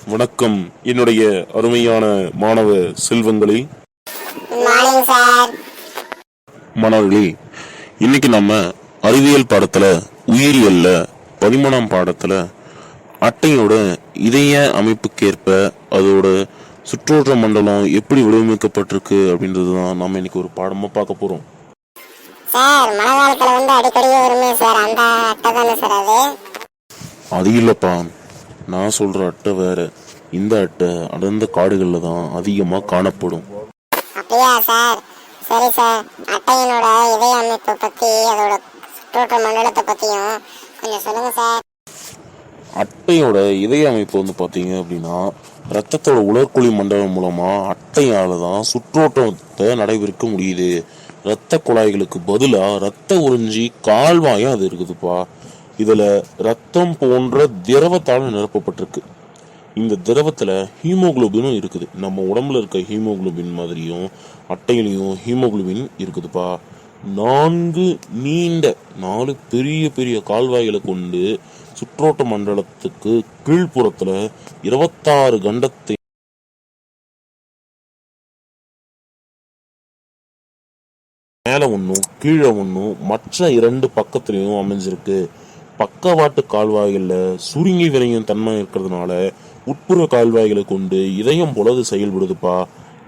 வணக்கம். என்னுடைய அருமையான மாணவ செல்வங்களே. மாணவர்களே இன்னைக்கு நம்ம அறிவியல் பாடத்துல உயிரியல்ல பதிமூணாம் பாடத்துல அட்டையோட இதய அமைப்புக்கேற்ப அதோட சுற்றோட்ட மண்டலம் எப்படி வடிவமைக்கப்பட்டிருக்கு அப்படின்றது தான் நாம இன்னைக்கு ஒரு பாடமா பார்க்க போறோம். சார் மழை காலத்துல வந்து அடிக்கடி வருமே சார் அந்த அட்டை தானே சார் அது? அது இல்லப்பா. நான் சொல்ற அட்டை வேற. இந்த அட்டை அடர்ந்த காடுகள்ல தான் அதிகமா காணப்படும். அப்படியா சார்? சரி சார். அட்டையினோட இதய அமைப்பை பத்தி அதோட சுற்றோட்ட மண்டலத்தை பத்தியும் கொஞ்சம் சொல்லுங்க சார். அட்டையோட இதய அமைப்பு வந்து பாத்தீங்க அப்படின்னா ரத்தத்தோட உலர்குழி மண்டலம் மூலமா அட்டையால தான் சுற்றோட்டத்தை நடைபெறுக்க முடியுது. ரத்த குழாய்களுக்கு பதிலா ரத்த உறிஞ்சி கால்வாயம் அது இருக்குதுப்பா. இதுல ரத்தம் போன்ற திரவத்தால் நிரப்பப்பட்டிருக்கு. இந்த திரவத்துல ஹீமோகுளோபினும் இருக்குது. நம்ம உடம்புல இருக்க ஹீமோகுளோபின் மாதிரியும் அட்டையிலையும் ஹீமோகுளோபின் இருக்குதுப்பா. நான்கு நீண்ட நாலு பெரிய பெரிய கால்வாய்களை கொண்டு சுற்றோட்ட மண்டலத்துக்கு கீழ்ப்புறத்தில் இருபத்தாறு கண்டத்தை மேல ஒன்றும் கீழே ஒன்றும் மற்ற இரண்டு பக்கத்துலயும் அமைஞ்சிருக்கு. பக்கவாட்டு கால்வாய்களில் சுருங்கி விரையும் தன்மை இருக்கிறதுனால உட்புற கால்வாய்களை கொண்டு இதயம் போல அது செயல்படுதுப்பா.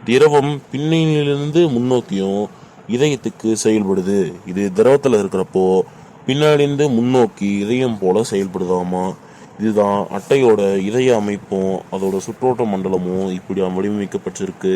திரவம் பின்னணியிலிருந்து முன்னோக்கியும் இதயத்துக்கு செயல்படுது. இது திரவத்தில் இருக்கிறப்போ பின்னாடிந்து முன்னோக்கி இதயம் போல செயல்படுதாமா? இதுதான் அட்டையோட இதய அமைப்பும் அதோட சுற்றோட்ட மண்டலமும் இப்படி வடிவமைக்கப்பட்டிருக்கு.